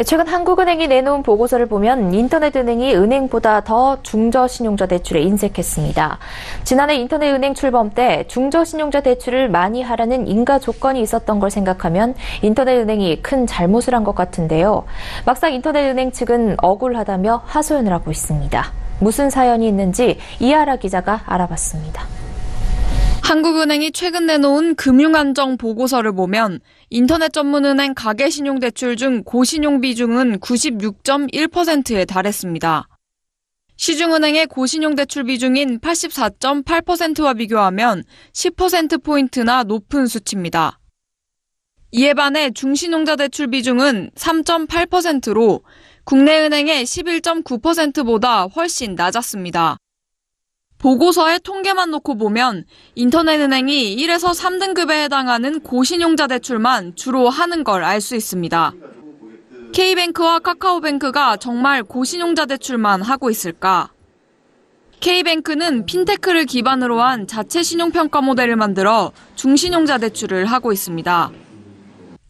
네, 최근 한국은행이 내놓은 보고서를 보면 인터넷 은행이 은행보다 더 중저 신용자 대출에 인색했습니다. 지난해 인터넷 은행 출범 때 중저 신용자 대출을 많이 하라는 인가 조건이 있었던 걸 생각하면 인터넷 은행이 큰 잘못을 한 것 같은데요. 막상 인터넷 은행 측은 억울하다며 하소연을 하고 있습니다. 무슨 사연이 있는지 이하라 기자가 알아봤습니다. 한국은행이 최근 내놓은 금융안정 보고서를 보면 인터넷 전문은행 가계신용대출 중 고신용 비중은 96.1%에 달했습니다. 시중은행의 고신용 대출 비중인 84.8%와 비교하면 10%포인트나 높은 수치입니다. 이에 반해 중신용자 대출 비중은 3.8%로 국내 은행의 11.9%보다 훨씬 낮았습니다. 보고서의 통계만 놓고 보면 인터넷은행이 1에서 3등급에 해당하는 고신용자 대출만 주로 하는 걸 알 수 있습니다. K뱅크와 카카오뱅크가 정말 고신용자 대출만 하고 있을까? K뱅크는 핀테크를 기반으로 한 자체 신용평가 모델을 만들어 중신용자 대출을 하고 있습니다.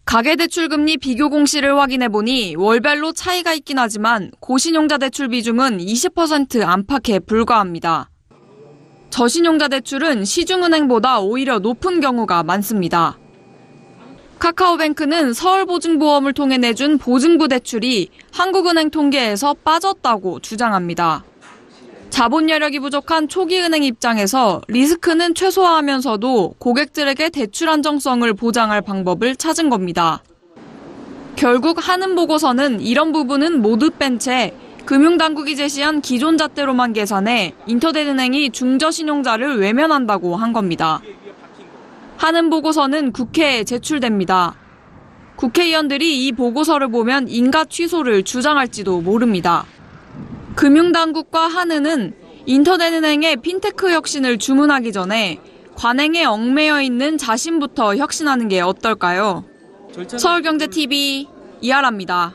가계대출금리 비교 공시를 확인해 보니 월별로 차이가 있긴 하지만 고신용자 대출 비중은 20% 안팎에 불과합니다. 저신용자 대출은 시중은행보다 오히려 높은 경우가 많습니다. 카카오뱅크는 서울보증보험을 통해 내준 보증부 대출이 한국은행 통계에서 빠졌다고 주장합니다. 자본 여력이 부족한 초기 은행 입장에서 리스크는 최소화하면서도 고객들에게 대출 안정성을 보장할 방법을 찾은 겁니다. 결국 하는 보고서는 이런 부분은 모두 뺀 채 금융당국이 제시한 기존 잣대로만 계산해 인터넷은행이 중저신용자를 외면한다고 한 겁니다. 하는 보고서는 국회에 제출됩니다. 국회의원들이 이 보고서를 보면 인가 취소를 주장할지도 모릅니다. 금융당국과 한은은 인터넷은행의 핀테크 혁신을 주문하기 전에 관행에 얽매여 있는 자신부터 혁신하는 게 어떨까요? 서울경제TV 이하라입니다.